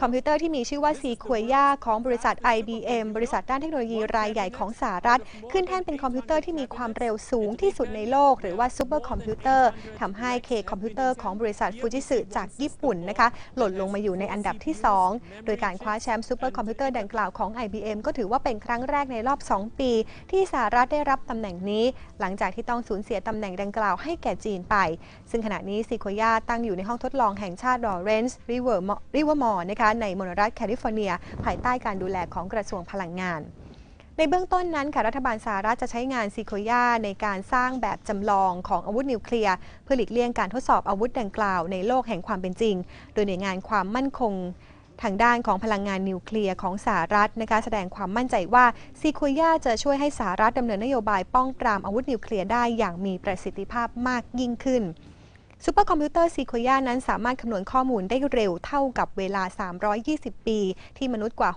คอมพิวเตอร์ที่มีชื่อว่า Sequoia ของบริษัท IBM บริษัทด้านเทคโนโลยีรายใหญ่ของสหรัฐ ขึ้นแท่นเป็นคอมพิวเตอร์ที่มีความเร็วสูงที่สุดในโลก หรือว่าซูเปอร์คอมพิวเตอร์ทำให้เคคอมพิวเตอร์ของบริษัทฟูจิสึจากญี่ปุ่นนะคะหล่นลงมาอยู่ในอันดับที่ 2 โดยการคว้าแชมป์ซูเปอร์คอมพิวเตอร์ดังกล่าวของ IBM ก็ถือว่าเป็นครั้งแรกในรอบ 2 ปี ที่สหรัฐได้รับตำแหน่งนี้ หลังจากที่ต้องสูญเสียตำแหน่งดังกล่าวให้แก่จีนไป ซึ่งขณะนี้ซีโคยาตั้งอยู่ในห้องทดลองแห่งชาติลอเรนซ์ริเวอร์ริเวอร์มอร์นะคะในมณรัฐแคลิฟอร์เนีย ภายใต้การดูแลของกระทรวงพลังงานในเบื้องต้นนั้นค่ะรัฐบาลสหรัฐจะใช้งานซีโคยาในการสร้างแบบจำลองของอาวุธนิวเคลียร์เพื่อหลีกเลี่ยงการทดสอบอาวุธดังกล่าวในโลกแห่งความเป็นจริง โดยหน่วยงานความมั่นคงทางด้านของพลังงานนิวเคลียร์ของสหรัฐนะคะแสดงความมั่นใจว่าซีโคยาจะช่วยให้สหรัฐดำเนินนโยบายป้องปรามอาวุธนิวเคลียร์ได้อย่างมีประสิทธิภาพมากยิ่งขึ้น ซูเปอร์คอมพิวเตอร์ซีโคย่านั้นสามารถคำนวณข้อมูลได้เร็วเท่ากับเวลา 320 ปี ที่มนุษย์กว่า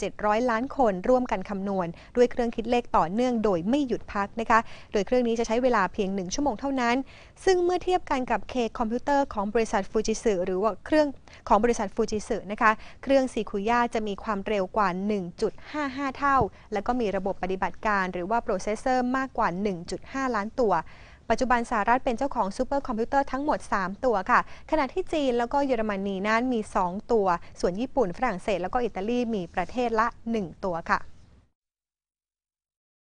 6,700 ล้านคนร่วมกันคำนวณ ด้วยเครื่องคิดเลขต่อเนื่องโดยไม่หยุดพักนะคะ โดยเครื่องนี้จะใช้เวลาเพียง 1 ชั่วโมงเท่านั้น ซึ่งเมื่อเทียบกันกับเคคอมพิวเตอร์ของบริษัทฟูจิสึหรือว่าเครื่องของบริษัทฟูจิสึนะคะ เครื่องซีคุย่าจะมีความเร็วกว่า 1.55 เท่า และก็มีระบบปฏิบัติการ หรือว่าโปรเซสเซอร์มากกว่า 1.5 ล้านตัว ปัจจุบันสหรัฐเป็นเจ้าของซูเปอร์คอมพิวเตอร์ทั้งหมด 3 ตัวค่ะ ขณะที่จีนแล้วก็เยอรมนีนั้นมี 2 ตัว ส่วนญี่ปุ่นฝรั่งเศสแล้วก็อิตาลีมีประเทศละ 1 ตัวค่ะ